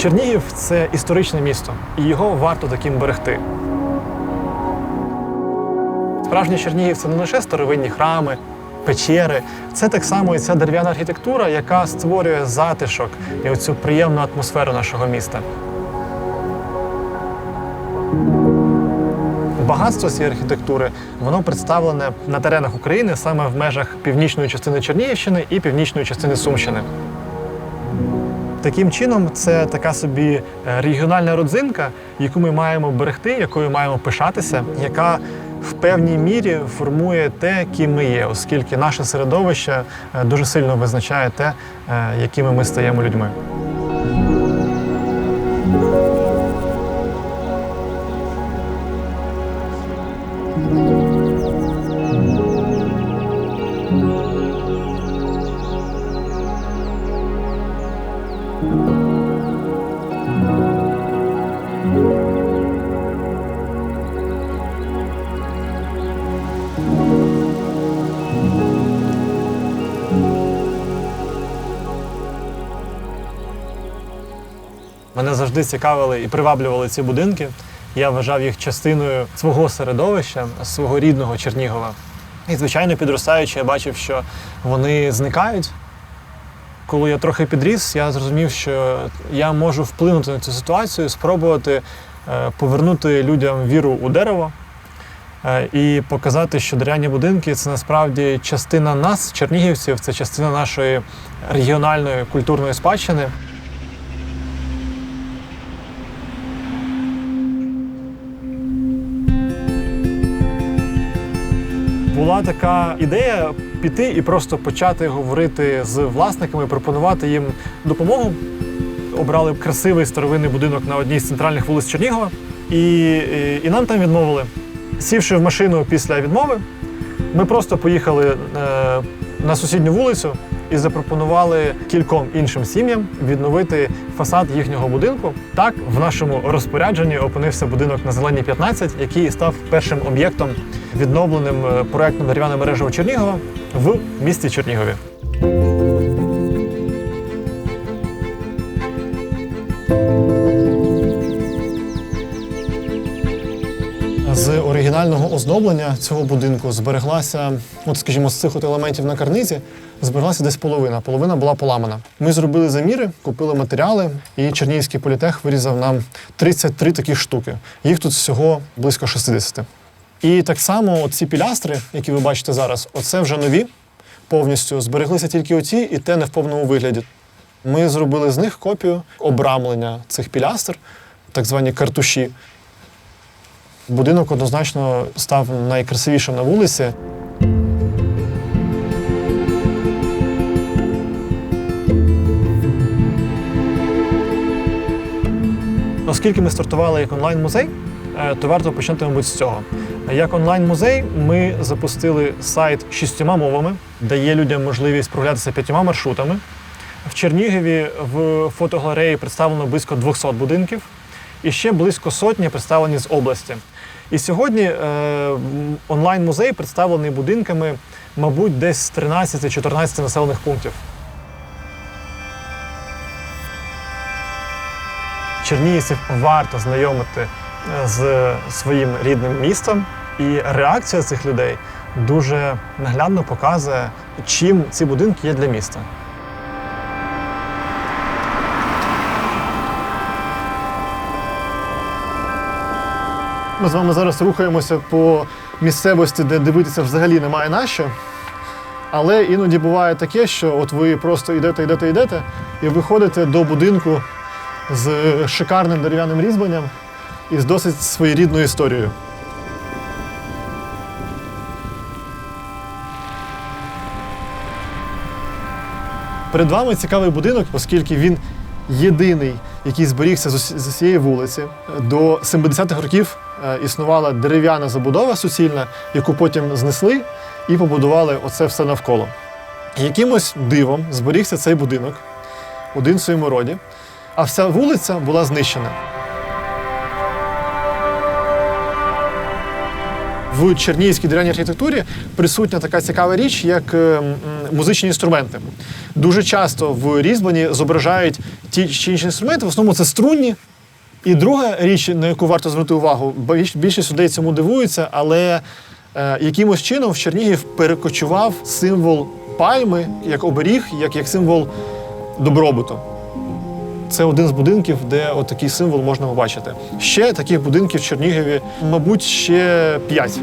Чернігів це історичне місто, і його варто таким берегти. Справжній Чернігів це не лише старовинні храми, печери, це так само і ця дерев'яна архітектура, яка створює затишок і оцю приємну атмосферу нашого міста. Багатство цієї архітектури воно представлене на теренах України саме в межах північної частини Чернігівщини і північної частини Сумщини. Таким чином, це така собі е, регіональна родзинка, яку ми маємо берегти, якою маємо пишатися, яка в певній мірі формує те, ким ми є, оскільки наше середовище е, дуже сильно визначає те, е, якими ми стаємо людьми. Завжди цікавили і приваблювали ці будинки. Я вважав їх частиною свого середовища, свого рідного Чернігова. І, звичайно, підростаючи, я бачив, що вони зникають. Коли я трохи підріс, я зрозумів, що я можу вплинути на цю ситуацію, спробувати е, повернути людям віру у дерево е, і показати, що дерев'яні будинки це насправді частина нас, чернігівців, це частина нашої регіональної культурної спадщини. Була така ідея піти і просто почати говорити з власниками, пропонувати їм допомогу. Обрали красивий старовинний будинок на одній з центральних вулиць Чернігова, і, і, і нам там відмовили. Сівши в машину після відмови, ми просто поїхали е, на сусідню вулицю і запропонували кільком іншим сім'ям відновити фасад їхнього будинку. Так, в нашому розпорядженні опинився будинок на зеленій 15, який став першим об'єктом відновленим проектом проектом дерев'яне у Чернігова в місті Чернігові. З оригінального оздоблення цього будинку збереглася, от скажімо, з цих от елементів на карнизі, збереглася десь половина. Половина була поламана. Ми зробили заміри, купили матеріали, і Чернігівський політех вирізав нам 33 такі штуки. Їх тут всього близько 60. І так само ці пілястри, які ви бачите зараз, оце вже нові повністю. Збереглися тільки оці, і те не в повному вигляді. Ми зробили з них копію обрамлення цих пілястр, так звані картуші. Будинок однозначно став найкрасивішим на вулиці. Оскільки ми стартували як онлайн-музей, е, то варто почати, мабуть, з цього. Як онлайн-музей ми запустили сайт шістьома мовами, дає людям можливість прогулятися п'ятьома маршрутами. В Чернігові в фотогалереї представлено близько 200 будинків, і ще близько сотні представлені з області. І сьогодні е, онлайн-музей представлений будинками, мабуть, десь з 13-14 населених пунктів. Чернігівців варто знайомити е, з своїм рідним містом, і реакція цих людей дуже наглядно показує, чим ці будинки є для міста. Ми з вами зараз рухаємося по місцевості, де дивитися взагалі немає на що. Але іноді буває таке, що от ви просто йдете, йдете, йдете, і виходите до будинку з шикарним дерев'яним різьбленням і з досить своєрідною історією. Перед вами цікавий будинок, оскільки він єдиний, який зберігся з ус- усієї вулиці. До 70-х років е, існувала дерев'яна забудова суцільна, яку потім знесли і побудували оце все навколо. Якимось дивом зберігся цей будинок, один в своєму роді, а вся вулиця була знищена. В чернігівській дерев'яній архітектурі присутня така цікава річ, як е, музичні інструменти. Дуже часто в різьбленні зображають ті чи інші інструменти, в основному це струнні. І друга річ, на яку варто звернути увагу, більш- більшість людей цьому дивуються, але е, якимось чином в Чернігів перекочував символ пальми як оберіг, як, як символ добробуту. Це один з будинків, де от такий символ можна побачити. Ще таких будинків в Чернігові, мабуть, ще п'ять.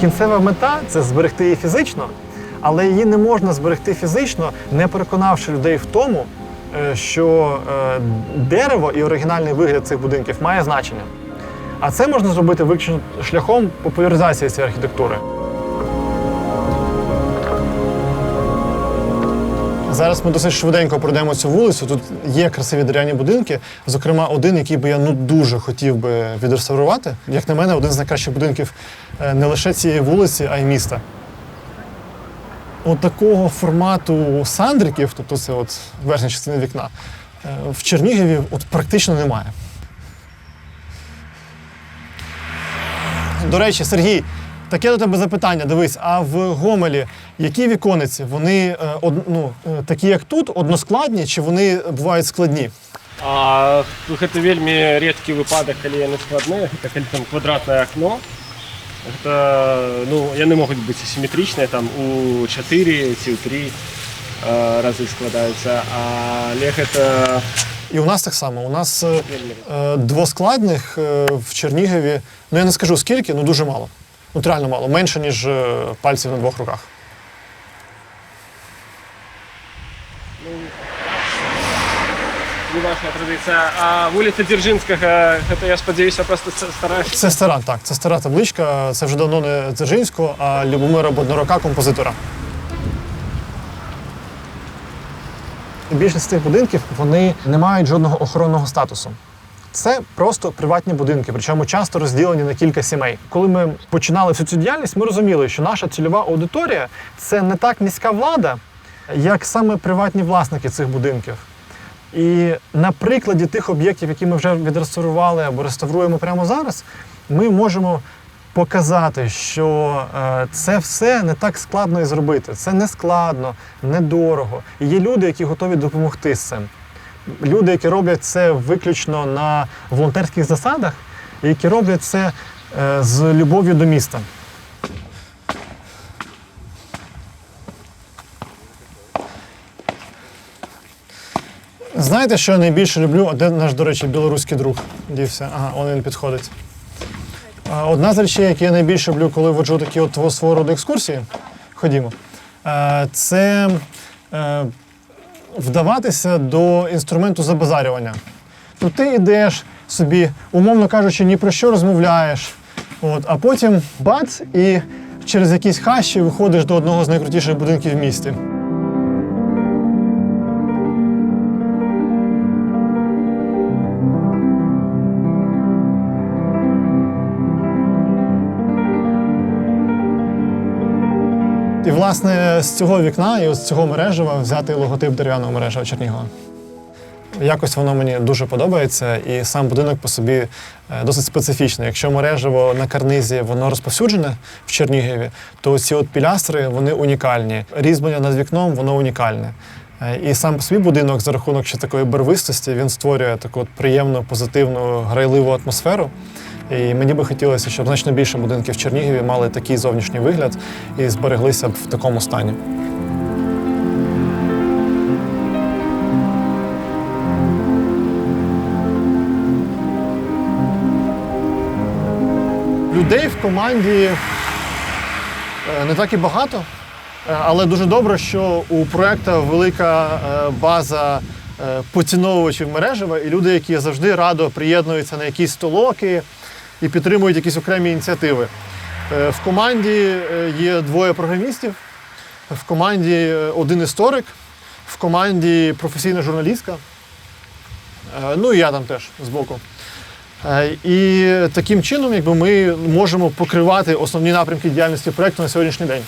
Кінцева мета це зберегти її фізично, але її не можна зберегти фізично, не переконавши людей в тому, е, що е, дерево і оригінальний вигляд цих будинків має значення. А це можна зробити виключно шляхом популяризації цієї архітектури. Зараз ми досить швиденько пройдемо цю вулицю. Тут є красиві дерев'яні будинки. Зокрема, один, який би я ну дуже хотів би відреставрувати. Як на мене, один з найкращих будинків е, не лише цієї вулиці, а й міста. От такого формату сандриків, тобто це от верхня частина вікна, е, в Чернігові от практично немає. До речі, Сергій, таке до тебе запитання. Дивись, а в Гомелі які вікониці? Вони е, од, ну, е, такі, як тут, односкладні, чи вони бувають складні? А гэта вельмі редкі выпадак, калі яны складныя, гэта калі там квадратнае акно. Гэта, ну, яны могуць быць асіметрычныя там у 4 ці ў 3 э, разы складаюцца, але гэта І у нас так само. У нас е, вельмі е, двоскладних е, в Чернігові, ну я не скажу скільки, ну дуже мало. Ну, реально мало, менше, ніж е, пальців на двох руках. не ваша традыцыя. А вуліца Дзяржынскага, гэта я спадзяюся проста стараюся. Це стара, так, це стара табличка. Це вже давно не Дзержинського, а Любомира Боднарока, композитора. Більшість з цих будинків вони не мають жодного охоронного статусу. Це просто приватні будинки, причому часто розділені на кілька сімей. Коли ми починали всю цю діяльність, ми розуміли, що наша цільова аудиторія це не так міська влада, як саме приватні власники цих будинків. І на прикладі тих об'єктів, які ми вже відреставрували або реставруємо прямо зараз, ми можемо показати, що е, це все не так складно і зробити. Це не складно, недорого. І є люди, які готові допомогти з цим. Люди, які роблять це виключно на волонтерських засадах, які роблять це е, з любов'ю до міста. Знаєте, що я найбільше люблю? Де наш, до речі, білоруський друг дівся? Ага, он він підходить. Одна з речей, які я найбільше люблю, коли воджу такі от свого роду екскурсії, ходімо, е, це е, вдаватися до інструменту забазарювання. то ти йдеш собі, умовно кажучи, ні про що розмовляєш, от, а потім бац, і через якісь хащі виходиш до одного з найкрутіших будинків в місті. І, власне, з цього вікна і з цього мережева взяти логотип дерев'яного мережева Чернігова. Якось воно мені дуже подобається, і сам будинок по собі е, досить специфічний. Якщо мережево на карнизі воно розповсюджене в Чернігові, то ці от пілястри вони унікальні. Різьблення над вікном воно унікальне. Е, І сам по собі будинок за рахунок ще такої барвистості він створює таку от приємну, позитивну, грайливу атмосферу. І мені би хотілося, щоб значно більше будинків в Чернігові мали такий зовнішній вигляд і збереглися в такому стані. Людей в команді е, не так і багато, е, але дуже добре, що у проекту велика е, база поціновувачів мережева і люди, які завжди радо приєднуються на якісь столоки і підтримують якісь окремі ініціативи. Е, В команді е, є двоє програмістів, в команді е, один історик, в команді професійна журналістка. Ну і я там теж збоку. І таким чином якби, ми можемо покривати основні напрямки діяльності проєкту на сьогоднішній день.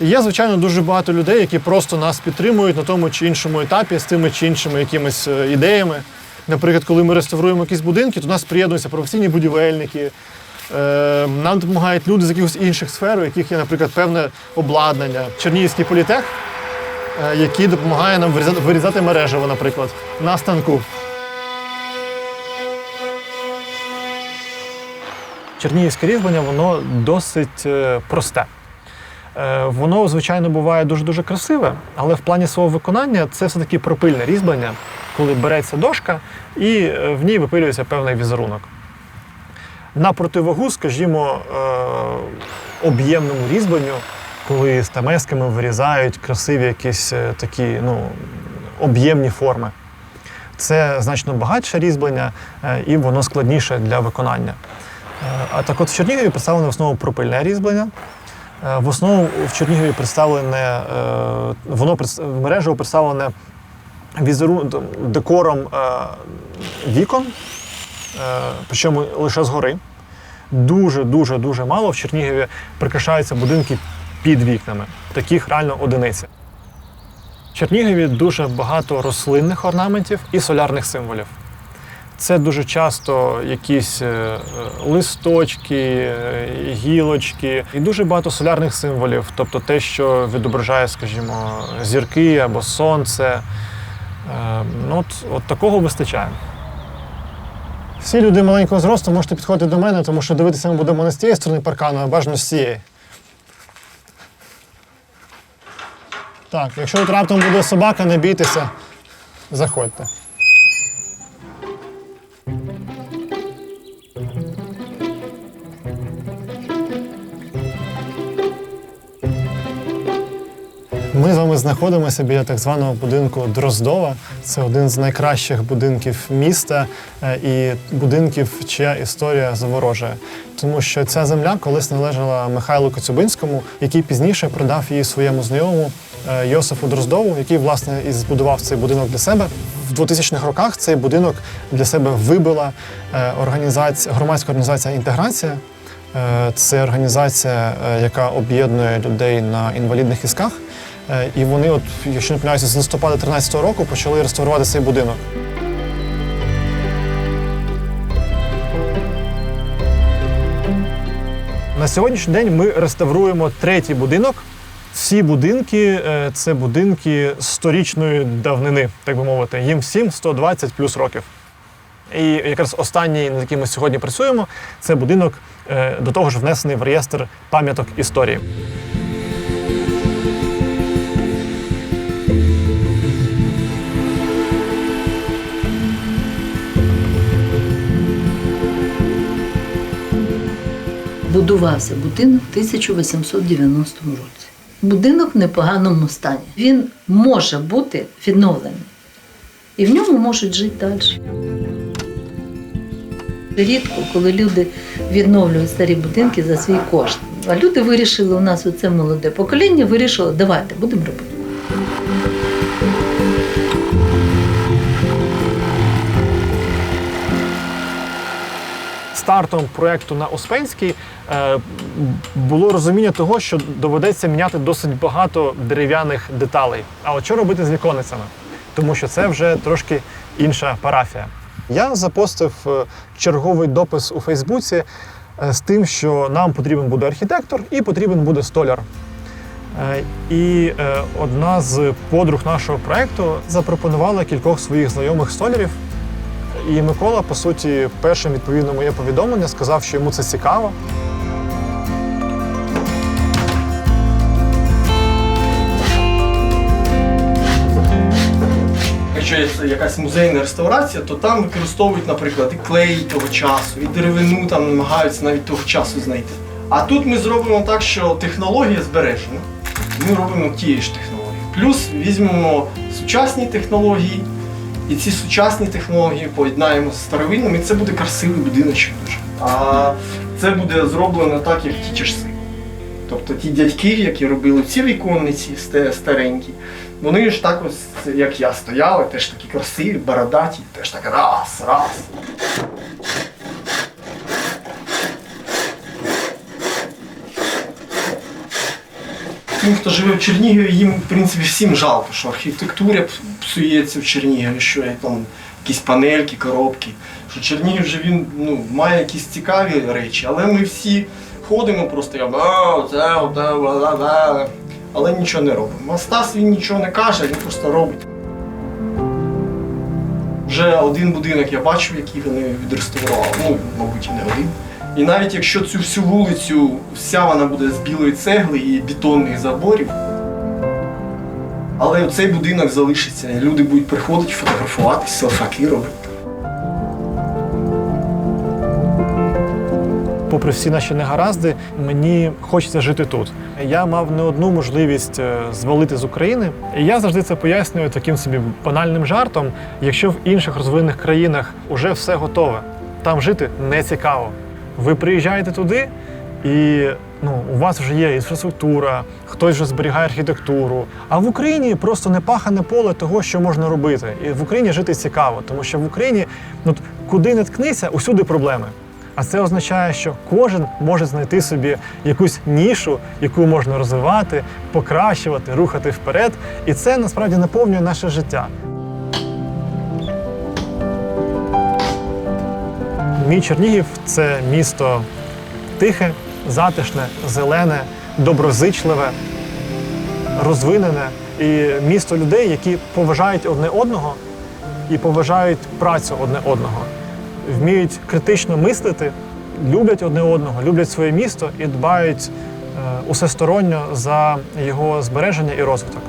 Є, звичайно, дуже багато людей, які просто нас підтримують на тому чи іншому етапі з тими чи іншими якимись ідеями. Наприклад, коли ми реставруємо якісь будинки, то до нас приєднуються професійні будівельники. Е, Нам допомагають люди з якихось інших сфер, у яких є, наприклад, певне обладнання. Чернігівський політех, е, який допомагає нам вирізати, мережево, наприклад, на станку. Чернігівське різьблення воно досить е, просте. Воно, звичайно, буває дуже-дуже красиве, але в плані свого виконання це все-таки пропильне різьблення, коли береться дошка і е, в ній випилюється певний візерунок. На противагу, скажімо, е, об'ємному різьбленню, коли стамесками вирізають красиві якісь е, такі ну, об'ємні форми. Це значно багатше різьблення і воно складніше для виконання. А так от в Чернігові представлене в основному пропильне різьблення. В основному в Чернігові представлене, воно мережево представлене візеру, декором е, вікон, е, причому лише згори. Дуже, дуже, дуже мало в Чернігові прикрашаються будинки під вікнами. Таких реально одиниці. В Чернігові дуже багато рослинних орнаментів і солярних символів. Це дуже часто якісь е, е, листочки, е, гілочки і дуже багато солярних символів, тобто те, що відображає, скажімо, зірки або сонце. Е, Ну, от, от такого вистачає. Всі люди маленького зросту можете підходити до мене, тому що дивитися ми будемо не з цієї сторони паркану, а бажано з цієї. Так, якщо тут раптом буде собака, не бійтеся, заходьте. Ми з вами знаходимося біля так званого будинку Дроздова. Це один з найкращих будинків міста е, і будинків, чия історія заворожує. Тому що ця земля колись належала Михайлу Коцюбинському, який пізніше продав її своєму знайомому е, Йосифу Дроздову, який власне і збудував цей будинок для себе. В 2000-х роках цей будинок для себе вибила е, організація, громадська організація інтеграція. Це організація, яка об'єднує людей на інвалідних візках. Е, І вони, от, якщо не помиляюся, з листопада 2013 року почали реставрувати цей будинок. На сьогоднішній день ми реставруємо третій будинок. Всі будинки е, це будинки сторічної давнини, так би мовити. Їм всім 120 плюс років. І якраз останній, над яким ми сьогодні працюємо, це будинок е, до того ж внесений в реєстр пам'яток історії. Будувався будинок в 1890 році. Будинок в непоганому стані. Він може бути відновлений. І в ньому можуть жити далі. Рідко, коли люди відновлюють старі будинки за свій кошт. А люди вирішили, у нас оце молоде покоління, вирішило, давайте будемо робити. Стартом проєкту на Успенській е, було розуміння того, що доведеться міняти досить багато дерев'яних деталей. А от що робити з віконницями? Тому що це вже трошки інша парафія. Я запостив е, черговий допис у Фейсбуці е, з тим, що нам потрібен буде архітектор і потрібен буде столяр. І одна з подруг нашого проєкту запропонувала кількох своїх знайомих столярів. І Микола, по суті, першим відповів на моє повідомлення, сказав, що йому це цікаво. Якщо є якась музейна реставрація, то там використовують, наприклад, і клей того часу, і деревину там намагаються навіть того часу знайти. А тут ми зробимо так, що технологія збережена. Ми робимо тієї ж технології. Плюс візьмемо сучасні технології, і ці сучасні технології поєднаємо з старовинними, і це буде красивий будиночок дуже. А це буде зроблено так, як ті часи. Тобто ті дядьки, які робили ці віконниці старенькі, вони ж так ось, як я стояли, теж такі красиві, бородаті, теж так раз, раз. Тим, хто живе в Чернігові, їм в принципі всім жалко, що архітектура псується в Чернігові, що є там якісь панельки, коробки. Що Чернігів вже він ну, має якісь цікаві речі, але ми всі ходимо просто я а, оце, оте, бла, бла, але нічого не робимо. А Стас він нічого не каже, він просто робить. Вже один будинок я бачив, який вони відреставрували. Ну, мабуть, і не один. І навіть якщо цю всю вулицю, вся вона буде з білої цегли і бетонних заборів, але цей будинок залишиться, і люди будуть приходити, фотографуватись, селфаки робити. попри всі наші негаразди, мені хочеться жити тут. Я мав не одну можливість е, звалити з України, і я завжди це пояснюю таким собі банальним жартом. Якщо в інших розвинених країнах уже все готове, там жити не цікаво. Ви приїжджаєте туди, і ну, у вас вже є інфраструктура, хтось вже зберігає архітектуру. А в Україні просто непахане поле того, що можна робити. І в Україні жити цікаво, тому що в Україні ну, куди не ткнися, усюди проблеми. А це означає, що кожен може знайти собі якусь нішу, яку можна розвивати, покращувати, рухати вперед. І це насправді наповнює наше життя. Мій Чернігів це місто тихе, затишне, зелене, доброзичливе, розвинене і місто людей, які поважають одне одного і поважають працю одне одного вміють критично мислити, люблять одне одного, люблять своє місто і дбають е, усесторонньо за його збереження і розвиток.